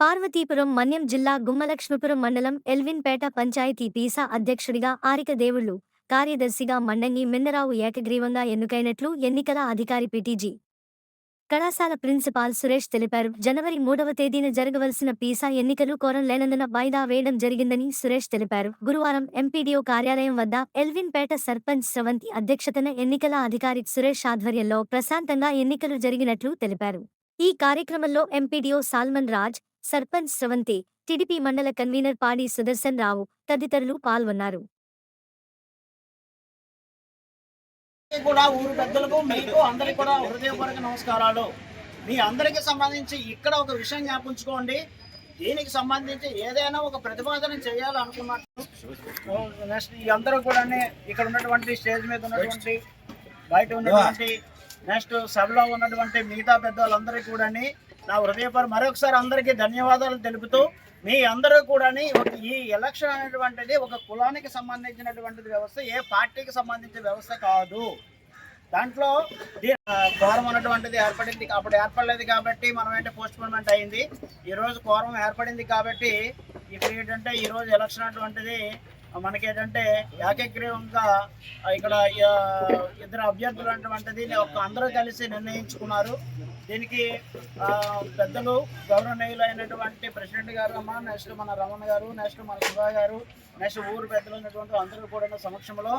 పార్వతీపురం మన్యం జిల్లా గుమ్మలక్ష్మీపురం మండలం ఎల్విన్పేట పంచాయతీ పీసా అధ్యక్షుడిగా ఆరిక దేవుళ్ళు కార్యదర్శిగా మండంగి మిన్నరావు ఏకగ్రీవంగా ఎన్నికైనట్లు ఎన్నికల అధికారి పిటిజి. కళాశాల ప్రిన్సిపాల్ సురేష్ తెలిపారు. జనవరి మూడవ తేదీన జరగవలసిన పీసా ఎన్నికలు కోరం లేనందున వాయిదా వేయడం జరిగిందని సురేష్ తెలిపారు. గురువారం ఎంపీడీఓ కార్యాలయం వద్ద ఎల్విన్పేట సర్పంచ్ స్రవంతి అధ్యక్షతన ఎన్నికల అధికారి సురేష్ ఆధ్వర్యంలో ప్రశాంతంగా ఎన్నికలు జరిగినట్లు తెలిపారు. ఈ కార్యక్రమంలో ఎంపీడీఓ సాల్మన్ రాజ్ సర్పంచ్ స్రవంతి టిడిపి మండల కన్వీనర్ పాడి సుదర్శన్ రావు తదితరులు పాల్గొన్నారు. కూడా ఊరు పెద్దలకు మీకు అందరికి కూడా హృదయపూర్వక నమస్కారాలు. మీ అందరికి సంబంధించి ఇక్కడ ఒక విషయం జ్ఞాపించుకోండి. దీనికి సంబంధించి ఏదైనా ఒక ప్రతిపాదన చేయాలనుకున్నట్టు నెక్స్ట్ ఈ అందరూ కూడా ఇక్కడ ఉన్నటువంటి స్టేజ్ మీద ఉన్నటువంటి బయట ఉన్నటువంటి నెక్స్ట్ సభలో ఉన్నటువంటి మిగతా పెద్దవాళ్ళందరికీ కూడా నా హృదయపర మరొకసారి అందరికీ ధన్యవాదాలు తెలుపుతూ మీ అందరూ కూడా ఈ ఎలక్షన్ అనేటువంటిది ఒక కులానికి సంబంధించినటువంటి వ్యవస్థ ఏ పార్టీకి సంబంధించిన వ్యవస్థ కాదు. దాంట్లో కోరం ఉన్నటువంటిది ఏర్పడింది అప్పుడు ఏర్పడలేదు కాబట్టి మనం ఏంటంటే పోస్ట్ పోన్మెంట్ అయింది ఈరోజు కోరం ఏర్పడింది కాబట్టి ఇప్పుడు ఏంటంటే ఈరోజు ఎలక్షన్ అటువంటిది మనకి ఏంటంటే ఏకగ్రీవంగా ఇక్కడ ఇద్దరు అభ్యర్థులు అటువంటిది ఒక అందరూ కలిసి నిర్ణయించుకున్నారు. దీనికి ఆ, పెద్దలు గౌరవనీయులు అయినటువంటి ప్రెసిడెంట్ గారు అమ్మ నెక్స్ట్ మన రమణ గారు నెక్స్ట్ మన శివ గారు నెక్స్ట్ ఊరు పెద్దలు ఉన్నటువంటి అందరూ కూడా సమక్షంలో